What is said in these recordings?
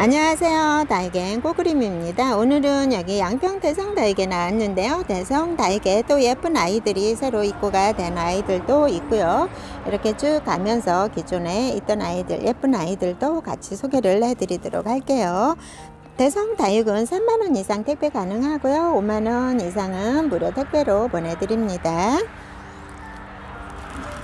안녕하세요. 다이겐 꼬그림입니다. 오늘은 여기 양평 대성 다이게 나왔는데요. 대성 다이게 또 예쁜 아이들이 새로 입고가 된 아이들도 있고요. 이렇게 쭉 가면서 기존에 있던 아이들, 예쁜 아이들도 같이 소개를 해드리도록 할게요. 대성 다육은 3만원 이상 택배 가능하고요. 5만원 이상은 무료 택배로 보내드립니다.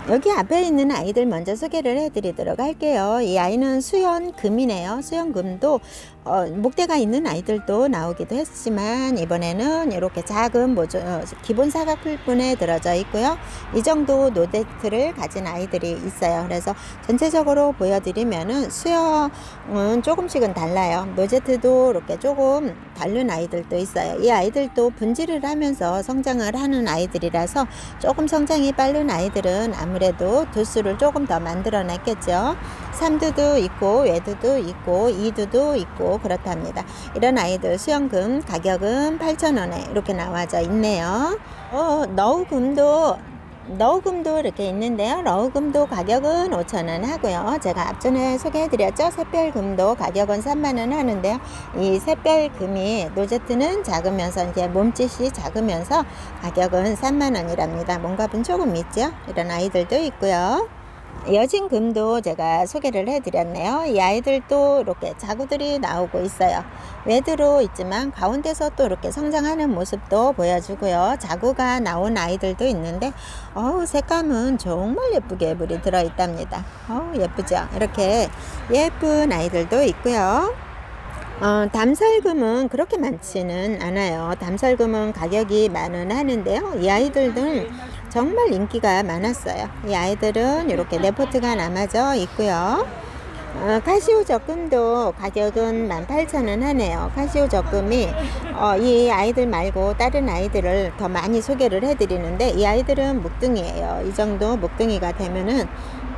여기 앞에 있는 아이들 먼저 소개를 해드리도록 할게요. 이 아이는 수연금이네요. 수연금도 어, 목대가 있는 아이들도 나오기도 했지만 이번에는 이렇게 작은 모조, 어, 기본 사각 풀분에 들어져 있고요. 이 정도 노데트를 가진 아이들이 있어요. 그래서 전체적으로 보여드리면은 수영은 조금씩은 달라요. 노제트도 이렇게 조금 다른 아이들도 있어요. 이 아이들도 분질을 하면서 성장을 하는 아이들이라서 조금 성장이 빠른 아이들은 아무래도 두수를 조금 더 만들어냈겠죠. 삼두도 있고 외두도 있고 이두도 있고 그렇답니다. 이런 아이들 수영금 가격은 8,000원에 이렇게 나와져 있네요. 어, 너우금도 너우금도 이렇게 있는데요. 너우금도 가격은 5,000원 하고요. 제가 앞전에 소개해드렸죠. 샛별금도 가격은 3만원 하는데요. 이 샛별금이 노제트는 작으면서 이제 몸짓이 작으면서 가격은 3만원이랍니다. 몸값은 조금 있죠. 이런 아이들도 있고요. 여진 금도 제가 소개를 해드렸네요. 이 아이들도 이렇게 자구들이 나오고 있어요. 외드로 있지만 가운데서 또 이렇게 성장하는 모습도 보여주고요. 자구가 나온 아이들도 있는데 어우 색감은 정말 예쁘게 물이 들어있답니다. 어우 예쁘죠? 이렇게 예쁜 아이들도 있고요. 어, 담살금은 그렇게 많지는 않아요. 담살금은 가격이 만원 하는데요. 이 아이들은 정말 인기가 많았어요. 이 아이들은 이렇게 레포트가 남아져 있고요. 어, 카시오 적금도 가격은 18,000원 하네요. 카시오 적금이 어, 이 아이들 말고 다른 아이들을 더 많이 소개를 해드리는데 이 아이들은 묵둥이에요. 이 정도 묵둥이가 되면은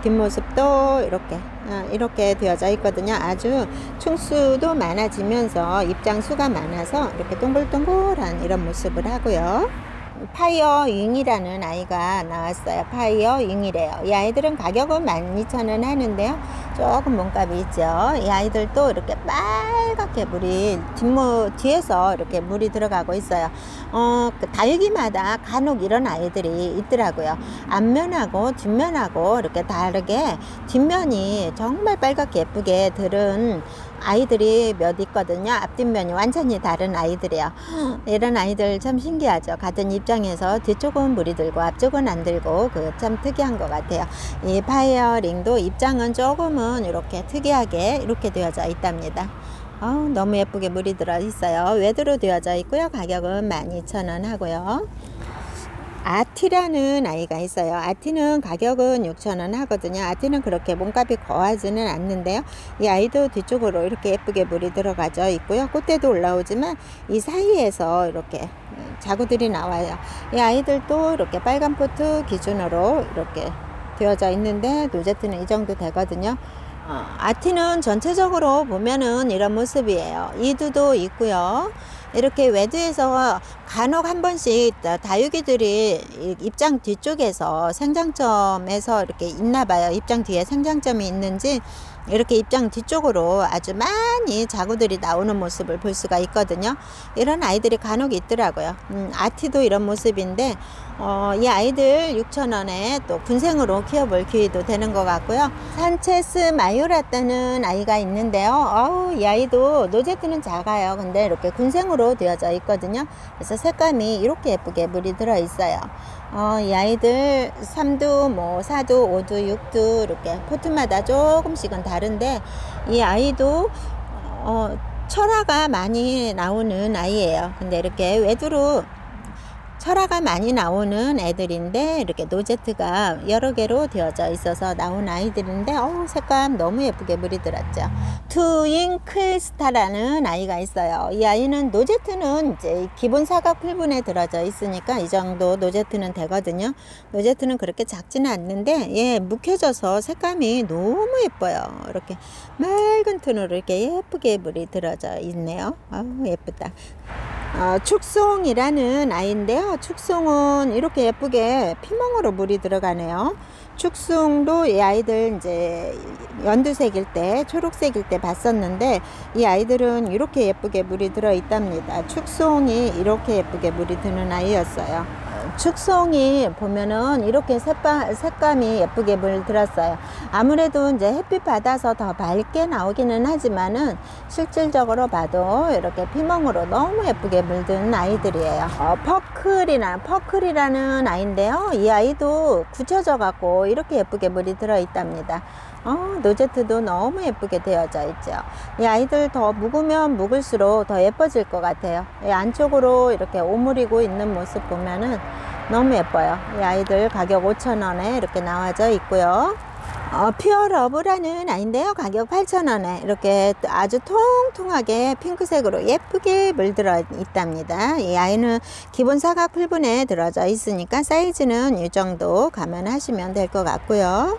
뒷모습도 이렇게 어, 이렇게 되어져 있거든요. 아주 충수도 많아지면서 입장 수가 많아서 이렇게 동글동글한 이런 모습을 하고요. 파이어 윙이라는 아이가 나왔어요. 파이어 윙이래요. 이 아이들은 가격은 12,000원 하는데요. 조금 몸값이 있죠. 이 아이들도 이렇게 빨갛게 물이 뒷모, 뒤에서 이렇게 물이 들어가고 있어요. 어, 그 다육이마다 간혹 이런 아이들이 있더라고요. 앞면하고 뒷면하고 이렇게 다르게 뒷면이 정말 빨갛게 예쁘게 들은 아이들이 몇 있거든요. 앞뒷면이 완전히 다른 아이들이에요. 이런 아이들 참 신기하죠. 같은 입장에서 뒤쪽은 물이 들고 앞쪽은 안 들고 그 참 특이한 것 같아요. 이 파이어링도 입장은 조금은 이렇게 특이하게 이렇게 되어져 있답니다. 어우, 너무 예쁘게 물이 들어 있어요. 외드로 되어져 있고요. 가격은 12,000원 하고요. 아티라는 아이가 있어요. 아티는 가격은 6,000원 하거든요. 아티는 그렇게 몸값이 거하지는 않는데요. 이 아이도 뒤쪽으로 이렇게 예쁘게 물이 들어가져 있고요. 꽃대도 올라오지만 이 사이에서 이렇게 자구들이 나와요. 이 아이들도 이렇게 빨간 포트 기준으로 이렇게 되어져 있는데 노제트는 이 정도 되거든요. 어, 아티는 전체적으로 보면은 이런 모습이에요. 이두도 있고요. 이렇게 외두에서 간혹 한 번씩 다육이들이 입장 뒤쪽에서 생장점에서 이렇게 있나 봐요. 입장 뒤에 생장점이 있는지 이렇게 입장 뒤쪽으로 아주 많이 자구들이 나오는 모습을 볼 수가 있거든요. 이런 아이들이 간혹 있더라고요. 음, 아티도 이런 모습인데 어, 이 아이들 6,000원에 또 군생으로 키워볼 기회도 되는 것 같고요. 산체스 마요라따는 아이가 있는데요. 어우, 이 아이도 노제트는 작아요. 근데 이렇게 군생으로 되어져 있거든요. 그래서 색감이 이렇게 예쁘게 물이 들어 있어요. 어, 이 아이들 3두, 뭐 4두, 5두, 6두 이렇게 포트마다 조금씩은 다른데 이 아이도 어, 철화가 많이 나오는 아이예요. 근데 이렇게 외두로 철화가 많이 나오는 애들인데 이렇게 노제트가 여러 개로 되어져 있어서 나온 아이들인데 어우 색감 너무 예쁘게 물이 들었죠. 트윙클스타라는 아이가 있어요. 이 아이는 노제트는 이제 기본 사각 풀분에 들어져 있으니까 이 정도 노제트는 되거든요. 노제트는 그렇게 작지는 않는데 예 묵혀져서 색감이 너무 예뻐요. 이렇게 맑은 톤으로 이렇게 예쁘게 물이 들어져 있네요. 아우 예쁘다. 어, 축송이라는 아이인데요. 축송은 이렇게 예쁘게 피멍으로 물이 들어가네요. 축송도 이 아이들 이제 연두색일 때, 초록색일 때 봤었는데 이 아이들은 이렇게 예쁘게 물이 들어 있답니다. 축송이 이렇게 예쁘게 물이 드는 아이였어요. 축송이 보면은 이렇게 색감, 색감이 예쁘게 물들었어요. 아무래도 이제 햇빛 받아서 더 밝게 나오기는 하지만은 실질적으로 봐도 이렇게 피멍으로 너무 예쁘게 물든 아이들이에요. 어, 퍼클이나 퍼클이라는 아이인데요. 이 아이도 굳혀져 갖고 이렇게 예쁘게 물이 들어 있답니다. 어, 노제트도 너무 예쁘게 되어져 있죠. 이 아이들 더 묵으면 묵을수록 더 예뻐질 것 같아요. 이 안쪽으로 이렇게 오므리고 있는 모습 보면은 너무 예뻐요. 이 아이들 가격 5,000원에 이렇게 나와져 있고요. 어, 퓨어러브라는 아이인데요. 가격 8,000원에 이렇게 아주 통통하게 핑크색으로 예쁘게 물들어 있답니다. 이 아이는 기본 사각 풀분에 들어져 있으니까 사이즈는 이 정도 감안하시면 될 것 같고요.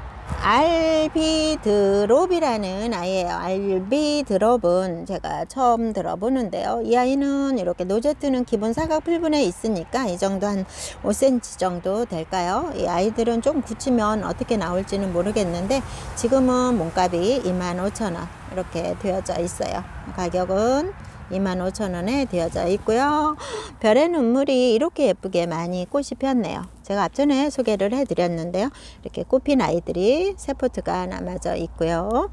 알비드롭이라는 아이예요. 알비드롭은 제가 처음 들어보는데요. 이 아이는 이렇게 노제트는 기본 사각 풀분에 있으니까 이 정도 한 5cm 정도 될까요? 이 아이들은 좀 굳히면 어떻게 나올지는 모르겠는데 지금은 몸값이 25,000원 이렇게 되어져 있어요. 가격은 25,000원에 되어져 있고요. 별의 눈물이 이렇게 예쁘게 많이 꽃이 폈네요. 제가 앞전에 소개를 해드렸는데요. 이렇게 꽃핀 아이들이 세포트가 남아져 있고요.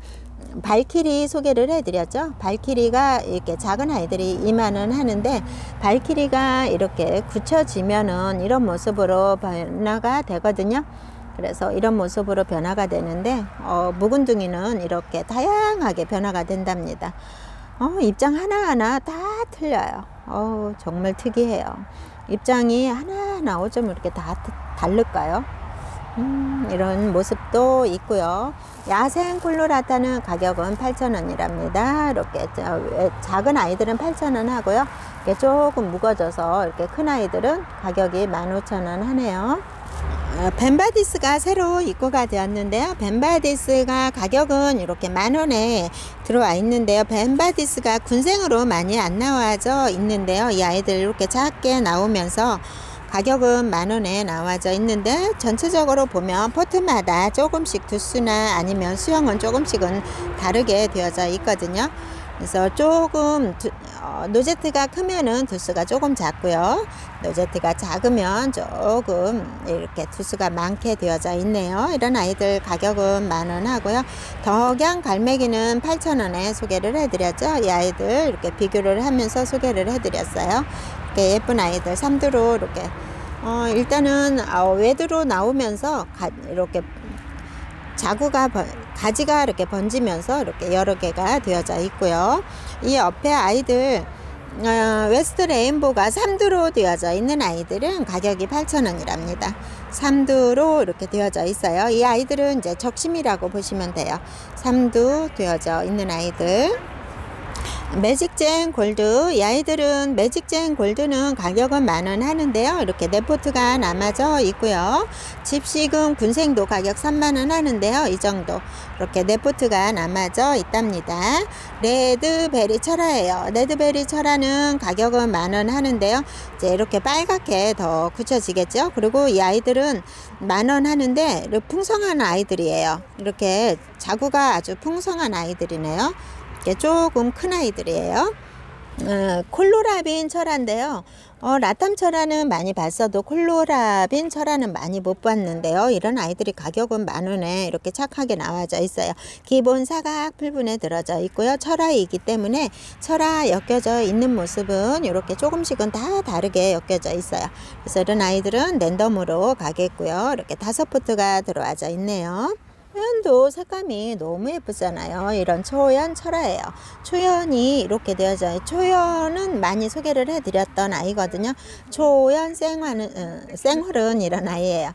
발키리 소개를 해드렸죠. 발키리가 이렇게 작은 아이들이 이만은 하는데 발키리가 이렇게 굳혀지면은 이런 모습으로 변화가 되거든요. 그래서 이런 모습으로 변화가 되는데 어, 묵은둥이는 이렇게 다양하게 변화가 된답니다. 어, 입장 하나하나 다 틀려요. 어, 정말 특이해요. 입장이 하나하나 어쩜 이렇게 다 다를까요? 음, 이런 모습도 있고요. 야생 콜로라타는 가격은 8,000원이랍니다. 이렇게 저, 작은 아이들은 8,000원 하고요. 이렇게 조금 무거져서 이렇게 큰 아이들은 가격이 15,000원 하네요. 어, 벤바디스가 새로 입고가 되었는데요. 벤바디스가 가격은 이렇게 만 원에 들어와 있는데요. 벤바디스가 군생으로 많이 안 나와져 있는데요. 이 아이들 이렇게 작게 나오면서 가격은 만 원에 나와져 있는데 전체적으로 보면 포트마다 조금씩 두수나 아니면 수영은 조금씩은 다르게 되어져 있거든요. 그래서 조금 두, 어, 노제트가 크면은 두수가 조금 작고요. 노제트가 작으면 조금 이렇게 두수가 많게 되어져 있네요. 이런 아이들 가격은 만 원 하고요. 덕양 갈매기는 8,000원에 소개를 해드렸죠. 이 아이들 이렇게 비교를 하면서 소개를 해드렸어요. 이렇게 예쁜 아이들 삼두로 이렇게 어, 일단은 어, 외두로 나오면서 가, 이렇게 자구가 번, 가지가 이렇게 번지면서 이렇게 여러 개가 되어져 있고요. 이 옆에 아이들 어, 웨스트 레인보가 3두로 되어져 있는 아이들은 가격이 8,000원이랍니다. 3두로 이렇게 되어져 있어요. 이 아이들은 이제 적심이라고 보시면 돼요. 3두 되어져 있는 아이들. 매직젠 골드. 이 아이들은 매직젠 골드는 가격은 만원 하는데요. 이렇게 네포트가 남아져 있고요. 집시금 군생도 가격 3만 원 하는데요. 이 정도. 이렇게 네포트가 남아져 있답니다. 레드베리 철화예요. 레드베리 철화는 가격은 만원 하는데요. 이제 이렇게 빨갛게 더 굳혀지겠죠? 그리고 이 아이들은 만원 하는데 풍성한 아이들이에요. 이렇게 자구가 아주 풍성한 아이들이네요 조금 큰 아이들이에요. 어, 콜로라빈 철화인데요. 어, 라탐 철화는 많이 봤어도 콜로라빈 철화는 많이 못 봤는데요. 이런 아이들이 가격은 만 원에 이렇게 착하게 나와져 있어요. 기본 사각 풀분에 들어져 있고요. 철화이기 때문에 철화 엮여져 있는 모습은 이렇게 조금씩은 다 다르게 엮여져 있어요. 그래서 이런 아이들은 랜덤으로 가겠고요. 이렇게 다섯 포트가 들어와져 있네요. 초연도 색감이 너무 예쁘잖아요. 이런 초연 철화예요. 초연이 이렇게 되어져 요 초연은 많이 소개를 해드렸던 아이거든요. 초연 생화는 어, 생활은 이런 아이예요.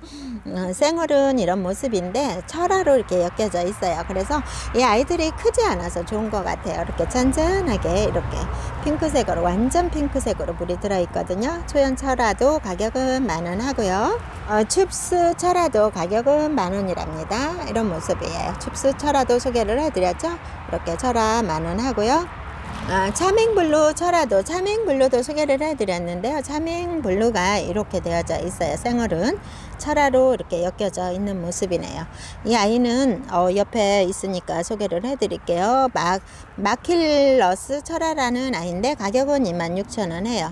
어, 생활은 이런 모습인데 철화로 이렇게 엮여져 있어요. 그래서 이 아이들이 크지 않아서 좋은 것 같아요. 이렇게 잔잔하게 이렇게 핑크색으로 완전 핑크색으로 물이 들어있거든요. 초연 철화도 가격은 만 원 하고요. 어, 춥스 철화도 가격은 만 원이랍니다. 이런 모습이에요. 춥스 철화도 소개를 해드렸죠. 이렇게 철화 만원 하고요. 아, 차맹블루 철화도 차맹블루도 소개를 해드렸는데요. 차맹블루가 이렇게 되어져 있어요. 생얼은 철화로 이렇게 엮여져 있는 모습이네요. 이 아이는 어, 옆에 있으니까 소개를 해드릴게요. 막 마킬러스 철화라는 아이인데 가격은 26,000원 해요.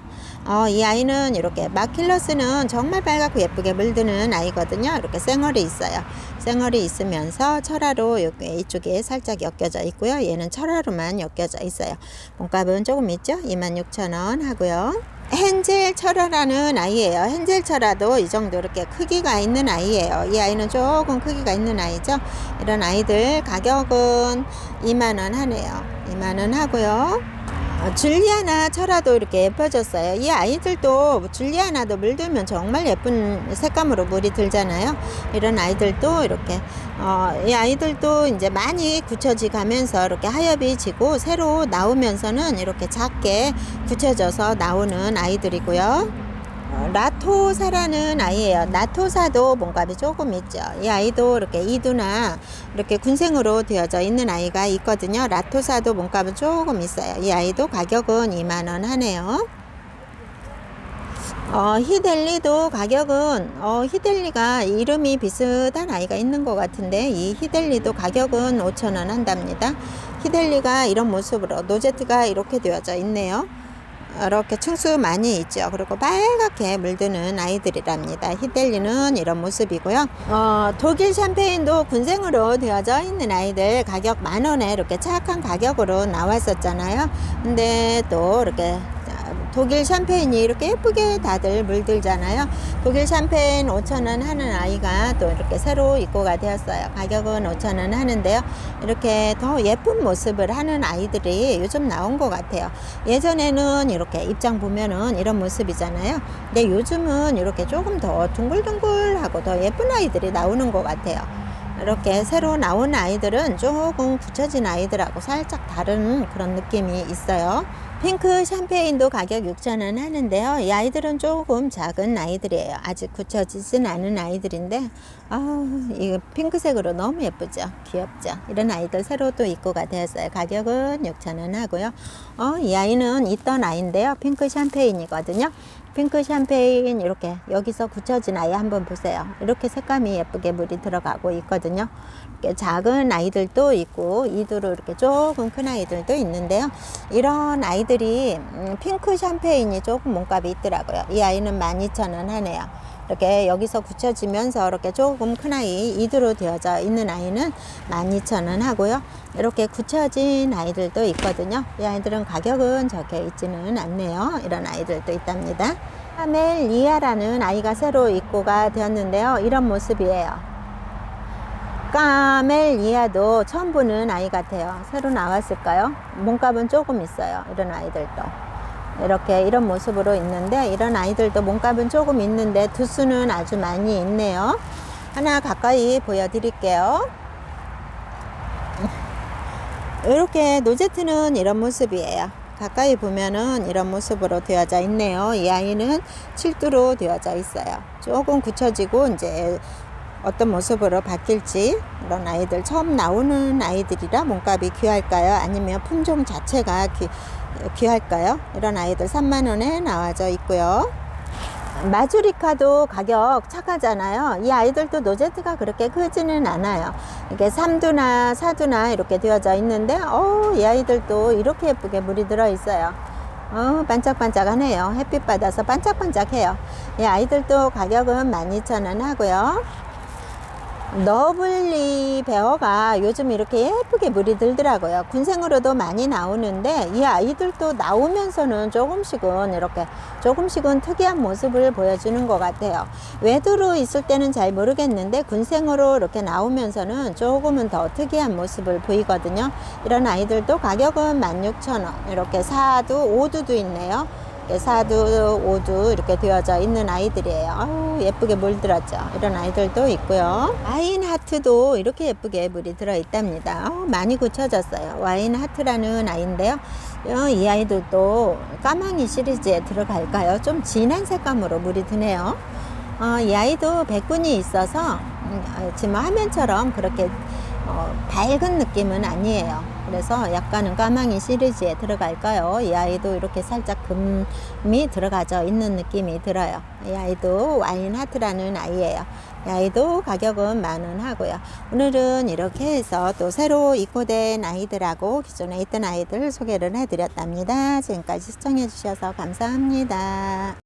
어, 이 아이는 이렇게 마킬러스는 정말 빨갛고 예쁘게 물드는 아이거든요. 이렇게 생얼이 있어요. 생얼이 있으면서 철화로 이쪽에 살짝 엮여져 있고요. 얘는 철화로만 엮여져 있어요. 몸값은 조금 있죠? 26,000원 하고요. 헨젤 철화라는 아이예요. 헨젤 철화도 이 정도 이렇게 크기가 있는 아이예요. 이 아이는 조금 크기가 있는 아이죠. 이런 아이들 가격은 2만원 하네요. 2만원 하고요. 어, 줄리아나 철화도 이렇게 예뻐졌어요. 이 아이들도 줄리아나도 물들면 정말 예쁜 색감으로 물이 들잖아요. 이런 아이들도 이렇게 어, 이 아이들도 이제 많이 굳혀지 가면서 이렇게 하엽이 지고 새로 나오면서는 이렇게 작게 굳혀져서 나오는 아이들이고요. 어, 라토사라는 아이예요. 라토사도 몸값이 조금 있죠. 이 아이도 이렇게 이두나 이렇게 군생으로 되어져 있는 아이가 있거든요. 라토사도 몸값은 조금 있어요. 이 아이도 가격은 2만 원 하네요. 어, 히델리도 가격은 어, 히델리가 이름이 비슷한 아이가 있는 것 같은데 이 히델리도 가격은 5,000원 한답니다. 히델리가 이런 모습으로 노제트가 이렇게 되어져 있네요. 이렇게 층수 많이 있죠. 그리고 빨갛게 물드는 아이들이랍니다. 히델리는 이런 모습이고요. 어, 독일 샴페인도 군생으로 되어져 있는 아이들 가격 만 원에 이렇게 착한 가격으로 나왔었잖아요. 근데 또 이렇게 독일 샴페인이 이렇게 예쁘게 다들 물들잖아요. 독일 샴페인 5,000원 하는 아이가 또 이렇게 새로 입고가 되었어요. 가격은 5,000원 하는데요. 이렇게 더 예쁜 모습을 하는 아이들이 요즘 나온 것 같아요. 예전에는 이렇게 입장 보면은 이런 모습이잖아요. 근데 요즘은 이렇게 조금 더 둥글둥글하고 더 예쁜 아이들이 나오는 것 같아요. 이렇게 새로 나온 아이들은 조금 굳혀진 아이들하고 살짝 다른 그런 느낌이 있어요. 핑크 샴페인도 가격 6,000원 하는데요. 이 아이들은 조금 작은 아이들이에요. 아직 굳혀지진 않은 아이들인데, 아, 이 핑크색으로 너무 예쁘죠? 귀엽죠? 이런 아이들 새로 또 입고가 되었어요. 가격은 6,000원 하고요. 어, 이 아이는 있던 아이인데요. 핑크 샴페인이거든요. 핑크 샴페인 이렇게 여기서 굳혀진 아이 한번 보세요. 이렇게 색감이 예쁘게 물이 들어가고 있거든요. 이렇게 작은 아이들도 있고 이두로 이렇게 조금 큰 아이들도 있는데요. 이런 아이들이 음, 핑크 샴페인이 조금 몸값이 있더라고요. 이 아이는 12,000원 하네요. 이렇게 여기서 굳혀지면서 이렇게 조금 큰 아이 이두로 되어져 있는 아이는 12,000원 하고요. 이렇게 굳혀진 아이들도 있거든요. 이 아이들은 가격은 적혀 있지는 않네요. 이런 아이들도 있답니다. 카멜 리아라는 아이가 새로 입고가 되었는데요. 이런 모습이에요. 까멜리아도 처음 보는 아이 같아요. 새로 나왔을까요? 몸값은 조금 있어요. 이런 아이들도. 이렇게 이런 모습으로 있는데 이런 아이들도 몸값은 조금 있는데 두수는 아주 많이 있네요. 하나 가까이 보여드릴게요. 이렇게 노제트는 이런 모습이에요. 가까이 보면은 이런 모습으로 되어져 있네요. 이 아이는 7두로 되어져 있어요. 조금 굳혀지고 이제 어떤 모습으로 바뀔지 이런 아이들 처음 나오는 아이들이라 몸값이 귀할까요? 아니면 품종 자체가 귀, 귀할까요? 이런 아이들 3만원에 나와져 있고요. 마주리카도 가격 착하잖아요. 이 아이들도 노제트가 그렇게 크지는 않아요. 이게 3두나 4두나 이렇게 되어져 있는데, 어, 이 아이들도 이렇게 예쁘게 물이 들어 있어요. 어, 반짝반짝하네요. 햇빛 받아서 반짝반짝해요. 이 아이들도 가격은 12,000원 하고요. 너블리 베어가 요즘 이렇게 예쁘게 물이 들더라고요. 군생으로도 많이 나오는데 이 아이들도 나오면서는 조금씩은 이렇게 조금씩은 특이한 모습을 보여주는 것 같아요. 외두로 있을 때는 잘 모르겠는데 군생으로 이렇게 나오면서는 조금은 더 특이한 모습을 보이거든요. 이런 아이들도 가격은 16,000원. 이렇게 4두, 5두도 있네요. 사두, 오두 이렇게 되어져 있는 아이들이에요. 아우, 예쁘게 물들었죠. 이런 아이들도 있고요. 와인 하트도 이렇게 예쁘게 물이 들어 있답니다. 아우, 많이 굳혀졌어요. 와인 하트라는 아이인데요. 어, 이 아이들도 까망이 시리즈에 들어갈까요? 좀 진한 색감으로 물이 드네요. 어, 이 아이도 백분이 있어서 음, 어, 지금 화면처럼 그렇게 어, 밝은 느낌은 아니에요. 그래서 약간은 까망이 시리즈에 들어갈까요? 이 아이도 이렇게 살짝 금이 들어가져 있는 느낌이 들어요. 이 아이도 와인 하트라는 아이예요. 이 아이도 가격은 만 원 하고요. 오늘은 이렇게 해서 또 새로 입고된 아이들하고 기존에 있던 아이들 소개를 해드렸답니다. 지금까지 시청해 주셔서 감사합니다.